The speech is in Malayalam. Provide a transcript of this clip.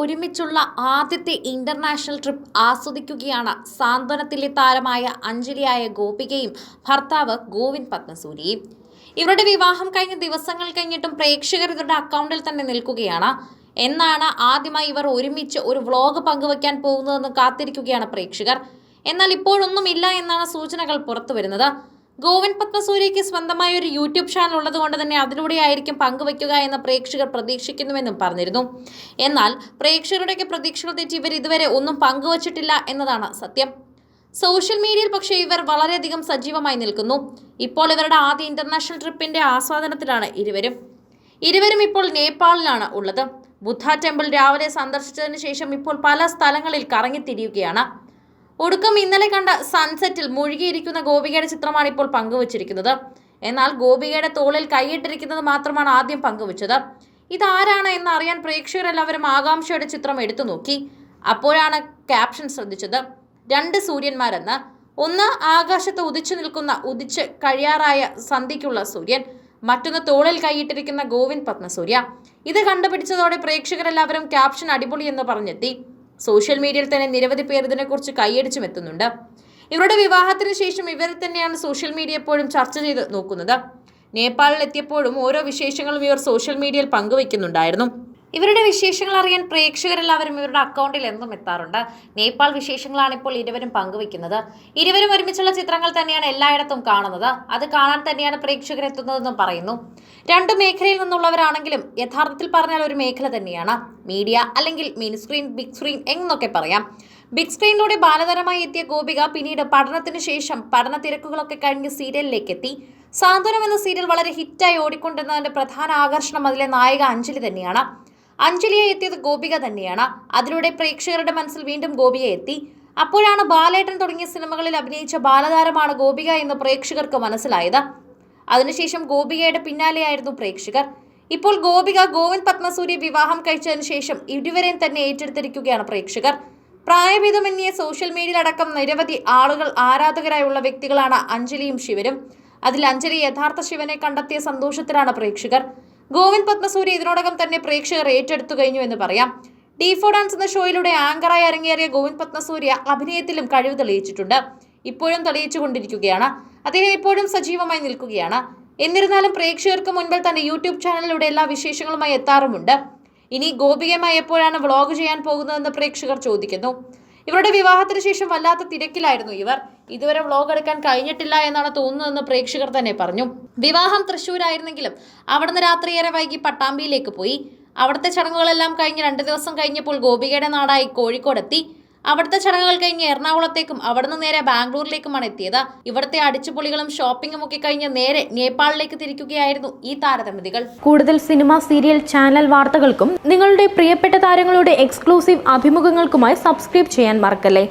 ഒരുമിച്ചുള്ള ആദ്യത്തെ ഇന്റർനാഷണൽ ട്രിപ്പ് ആസ്വദിക്കുകയാണ് സാന്ത്വനത്തിലെ താരമായ അഞ്ജലിയായ ഗോപികയും ഭർത്താവ് ഗോവിന്ദ് പത്മസൂരിയും ഇവരുടെ വിവാഹം കഴിഞ്ഞ ദിവസങ്ങൾ കഴിഞ്ഞിട്ടും പ്രേക്ഷകർ ഇവരുടെ അക്കൗണ്ടിൽ തന്നെ നിൽക്കുകയാണ്. എന്നാണ് ആദ്യമായി ഇവർ ഒരുമിച്ച് ഒരു വ്ളോഗ് പങ്കുവയ്ക്കാൻ പോകുന്നതെന്ന് കാത്തിരിക്കുകയാണ് പ്രേക്ഷകർ. എന്നാൽ ഇപ്പോഴൊന്നുമില്ല എന്നാണ് സൂചനകൾ പുറത്തു വരുന്നത് ഗോവിന്ദ് പത്മസൂര്യയ്ക്ക് സ്വന്തമായ ഒരു യൂട്യൂബ് ചാനൽ ഉള്ളതുകൊണ്ട് തന്നെ അതിലൂടെയായിരിക്കും പങ്കുവയ്ക്കുക എന്ന് പ്രേക്ഷകർ പ്രതീക്ഷിക്കുന്നുവെന്നും പറഞ്ഞിരുന്നു. എന്നാൽ പ്രേക്ഷകരുടെയൊക്കെ പ്രതീക്ഷകൾ തെറ്റി ഇവർ ഇതുവരെ ഒന്നും പങ്കുവച്ചിട്ടില്ല എന്നതാണ് സത്യം. സോഷ്യൽ മീഡിയയിൽ പക്ഷേ ഇവർ വളരെയധികം സജീവമായി നിൽക്കുന്നു. ഇപ്പോൾ ഇവരുടെ ആദ്യ ഇന്റർനാഷണൽ ട്രിപ്പിന്റെ ആസ്വാദനത്തിലാണ് ഇരുവരും. ഇരുവരും ഇപ്പോൾ നേപ്പാളിലാണ് ഉള്ളത്. ബുദ്ധ ടെമ്പിൾ രാവിലെ സന്ദർശിച്ചതിന് ശേഷം ഇപ്പോൾ പല സ്ഥലങ്ങളിൽ കറങ്ങിത്തിരിയുകയാണ്. ഒടുക്കം ഇന്നലെ കണ്ട സൺസെറ്റിൽ മുഴുകിയിരിക്കുന്ന ഗോപികയുടെ ചിത്രമാണ് ഇപ്പോൾ പങ്കുവച്ചിരിക്കുന്നത്. എന്നാൽ ഗോപികയുടെ തോളിൽ കൈയിട്ടിരിക്കുന്നത് മാത്രമാണ് ആദ്യം പങ്കുവച്ചത്. ഇതാരാണ് എന്ന് അറിയാൻ പ്രേക്ഷകരെല്ലാവരും ആകാംക്ഷയുടെ ചിത്രം എടുത്തു നോക്കി. അപ്പോഴാണ് ക്യാപ്ഷൻ ശ്രദ്ധിച്ചത്. രണ്ട് സൂര്യന്മാരെന്ന്. ഒന്ന് ആകാശത്ത് ഉദിച്ചു നിൽക്കുന്ന ഉദിച്ച് കഴിയാറായ സന്ധ്യയ്ക്കുള്ള സൂര്യൻ. മറ്റൊന്ന് തോളിൽ കൈയിട്ടിരിക്കുന്ന ഗോവിന്ദ് പത്മസൂര്യ. ഇത് കണ്ടുപിടിച്ചതോടെ പ്രേക്ഷകരെല്ലാവരും ക്യാപ്ഷൻ അടിപൊളി എന്ന് പറഞ്ഞെത്തി. സോഷ്യൽ മീഡിയയിൽ തന്നെ നിരവധി പേർ ഇതിനെക്കുറിച്ച് കൈയടിച്ചും എത്തുന്നുണ്ട്. ഇവരുടെ വിവാഹത്തിന് ശേഷം ഇവരെ തന്നെയാണ് സോഷ്യൽ മീഡിയ എപ്പോഴും ചർച്ച ചെയ്ത് നോക്കുന്നത്. നേപ്പാളിൽ എത്തിയപ്പോഴും ഓരോ വിശേഷങ്ങളും ഇവർ സോഷ്യൽ മീഡിയയിൽ പങ്കുവയ്ക്കുന്നുണ്ടായിരുന്നു ഇവരുടെ വിശേഷങ്ങൾ അറിയാൻ പ്രേക്ഷകരെല്ലാവരും ഇവരുടെ അക്കൗണ്ടിൽ എന്നും എത്താറുണ്ട്. നേപ്പാൾ വിശേഷങ്ങളാണ് ഇപ്പോൾ ഇരുവരും പങ്കുവെക്കുന്നത് ഇരുവരും ഒരുമിച്ചുള്ള ചിത്രങ്ങൾ തന്നെയാണ് എല്ലായിടത്തും കാണുന്നത്. അത് കാണാൻ തന്നെയാണ് പ്രേക്ഷകർ എത്തുന്നതെന്നും പറയുന്നു. രണ്ടു മേഖലയിൽ നിന്നുള്ളവരാണെങ്കിലും യഥാർത്ഥത്തിൽ പറഞ്ഞാൽ ഒരു മേഖല തന്നെയാണ്. മീഡിയ അല്ലെങ്കിൽ മിനി സ്ക്രീൻ ബിഗ് സ്ക്രീൻ എന്നൊക്കെ പറയാം. ബിഗ് സ്ക്രീനിലൂടെ ബാലതരമായി എത്തിയ ഗോപിക പിന്നീട് പഠനത്തിന് ശേഷം പഠന തിരക്കുകളൊക്കെ കഴിഞ്ഞ് സീരിയലിലേക്ക് എത്തി. സാന്ത്വനം എന്ന സീരിയൽ വളരെ ഹിറ്റായി ഓടിക്കൊണ്ടിരുന്നതിന്റെ പ്രധാന ആകർഷണം അതിലെ നായിക അഞ്ജലി തന്നെയാണ്. അഞ്ജലിയെ എത്തിയത് ഗോപിക തന്നെയാണ്. അതിലൂടെ പ്രേക്ഷകരുടെ മനസ്സിൽ വീണ്ടും ഗോപിക എത്തി. അപ്പോഴാണ് ബാലേട്ടൻ തുടങ്ങിയ സിനിമകളിൽ അഭിനയിച്ച ബാലതാരമാണ് ഗോപിക എന്ന് പ്രേക്ഷകർക്ക് മനസ്സിലായത്. അതിനുശേഷം ഗോപികയുടെ പിന്നാലെയായിരുന്നു പ്രേക്ഷകർ. ഇപ്പോൾ ഗോപിക ഗോവിന്ദ് പത്മസൂര്യ വിവാഹം കഴിച്ചതിന് ശേഷം ഇരുവരെയും തന്നെ ഏറ്റെടുത്തിരിക്കുകയാണ് പ്രേക്ഷകർ. പ്രായഭേദമന്യേ സോഷ്യൽ മീഡിയയിലടക്കം നിരവധി ആളുകൾ ആരാധകരായുള്ള വ്യക്തികളാണ് അഞ്ജലിയും ശിവരും അതിൽ അഞ്ജലി യഥാർത്ഥ ശിവനെ കണ്ടെത്തിയ സന്തോഷത്തിലാണ് പ്രേക്ഷകർ. ഗോവിന്ദ് പത്മസൂര്യ ഇതിനോടകം തന്നെ പ്രേക്ഷകർ ഏറ്റെടുത്തു കഴിഞ്ഞു എന്ന് പറയാം. ഡി ഫോർ ഡാൻസ് എന്ന ഷോയിലൂടെ ആങ്കറായി അരങ്ങേറിയ ഗോവിന്ദ് പത്മസൂര്യ അഭിനയത്തിലും കഴിവ് തെളിയിച്ചിട്ടുണ്ട്. ഇപ്പോഴും തെളിയിച്ചുകൊണ്ടിരിക്കുകയാണ് അദ്ദേഹം ഇപ്പോഴും സജീവമായി നിൽക്കുകയാണ്. എന്നിരുന്നാലും പ്രേക്ഷകർക്ക് മുൻപിൽ തന്റെ യൂട്യൂബ് ചാനലിലൂടെ എല്ലാ വിശേഷങ്ങളുമായി എത്താറുമുണ്ട്. ഇനി ഗോപികയുമായി എപ്പോഴാണ് വ്ളോഗ് ചെയ്യാൻ പോകുന്നതെന്ന് പ്രേക്ഷകർ ചോദിക്കുന്നു. ഇവരുടെ വിവാഹത്തിന് ശേഷം വല്ലാത്ത തിരക്കിലായിരുന്നു ഇവർ. ഇതുവരെ വ്ളോഗ് എടുക്കാൻ കഴിഞ്ഞിട്ടില്ല എന്നാണ് തോന്നുന്നതെന്ന് പ്രേക്ഷകർ തന്നെ പറഞ്ഞു. വിവാഹം തൃശ്ശൂരായിരുന്നെങ്കിലും അവിടുന്ന് രാത്രിയേറെ വൈകി പട്ടാമ്പിയിലേക്ക് പോയി. അവിടുത്തെ ചടങ്ങുകളെല്ലാം കഴിഞ്ഞ് രണ്ട് ദിവസം കഴിഞ്ഞപ്പോൾ ഗോപികയുടെ നാടായി കോഴിക്കോടെത്തി. അവിടുത്തെ ചടങ്ങുകൾ കഴിഞ്ഞ് എറണാകുളത്തേക്കും അവിടുന്ന് നേരെ ബാംഗ്ലൂരിലേക്കുമാണ് എത്തിയത്. ഇവിടുത്തെ അടിച്ചുപൊളികളും ഷോപ്പിംഗും ഒക്കെ കഴിഞ്ഞ് നേരെ നേപ്പാളിലേക്ക് തിരിക്കുകയായിരുന്നു ഈ താരദമ്പതികൾ. കൂടുതൽ സിനിമ സീരിയൽ ചാനൽ വാർത്തകൾക്കും നിങ്ങളുടെ പ്രിയപ്പെട്ട താരങ്ങളുടെ എക്സ്ക്ലൂസീവ് അഭിമുഖങ്ങൾക്കുമായി സബ്സ്ക്രൈബ് ചെയ്യാൻ മറക്കല്ലേ?